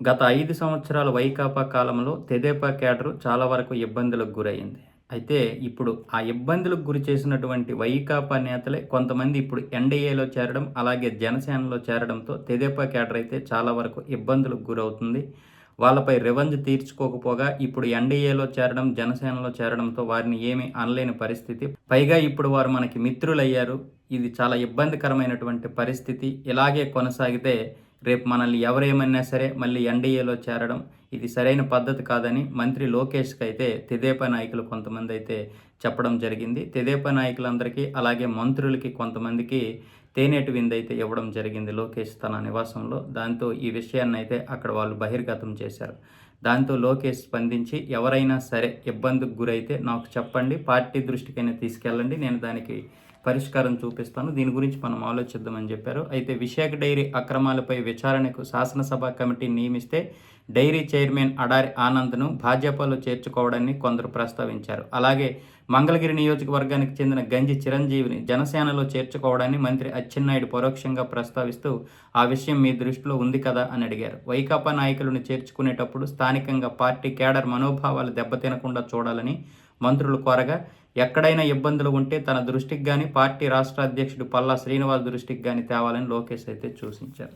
గత ఐదు సంవత్సరాల వైకాపా కాలంలో తెదేపా క్యాడర్ చాలా వరకు ఇబ్బందులకు గురైంది. అయితే ఇప్పుడు ఆ ఇబ్బందులకు గురి చేసినటువంటి వైకాపా నేతలే కొంతమంది ఇప్పుడు ఎన్డీఏలో చేరడం అలాగే జనసేనలో చేరడంతో తెదేపా క్యాడర్ అయితే చాలా వరకు ఇబ్బందులకు గురవుతుంది. వాళ్ళపై రివంజ్ తీర్చుకోకపోగా ఇప్పుడు ఎన్డీఏలో చేరడం జనసేనలో చేరడంతో వారిని ఏమీ అనలేని పరిస్థితి. పైగా ఇప్పుడు వారు మనకి మిత్రులయ్యారు. ఇది చాలా ఇబ్బందికరమైనటువంటి పరిస్థితి. ఇలాగే కొనసాగితే రేపు మనల్ని ఎవరేమన్నా సరే మళ్ళీ ఎన్డీఏలో చేరడం ఇది సరైన పద్ధతి కాదని మంత్రి లోకేష్కి అయితే తెదేపా నాయకులు కొంతమంది అయితే చెప్పడం జరిగింది. తెదేపా నాయకులందరికీ అలాగే మంత్రులకి కొంతమందికి తేనేటి విందైతే ఇవ్వడం జరిగింది లోకేష్ తన నివాసంలో. దాంతో ఈ విషయాన్ని అయితే అక్కడ వాళ్ళు బహిర్గతం చేశారు. దాంతో లోకేష్ స్పందించి ఎవరైనా సరే ఇబ్బందికి గురైతే నాకు చెప్పండి పార్టీ దృష్టికైనా తీసుకెళ్ళండి నేను దానికి పరిష్కారం చూపిస్తాను. దీని గురించి మనం ఆలోచిద్దామని చెప్పారు. అయితే విశాఖ డైరీ అక్రమాలపై విచారణకు శాసనసభ కమిటీ నియమిస్తే డైరీ చైర్మన్ అడారి ఆనంద్ను భాజపాలో చేర్చుకోవడాన్ని కొందరు ప్రస్తావించారు. అలాగే మంగళగిరి నియోజకవర్గానికి చెందిన గంజి చిరంజీవిని జనసేనలో చేర్చుకోవడాన్ని మంత్రి అచ్చెన్నాయుడు పరోక్షంగా ప్రస్తావిస్తూ ఆ విషయం మీ దృష్టిలో ఉంది కదా అని అడిగారు. వైకాపా నాయకులను చేర్చుకునేటప్పుడు స్థానికంగా పార్టీ కేడర్ మనోభావాలు దెబ్బతినకుండా చూడాలని మంత్రులు కోరగా ఎక్కడైనా ఇబ్బందులు ఉంటే తన దృష్టికి కానీ పార్టీ రాష్ట్ర అధ్యక్షుడు పల్లా శ్రీనివాస్ దృష్టికి కానీ తేవాలని లోకేష్ అయితే సూచించారు.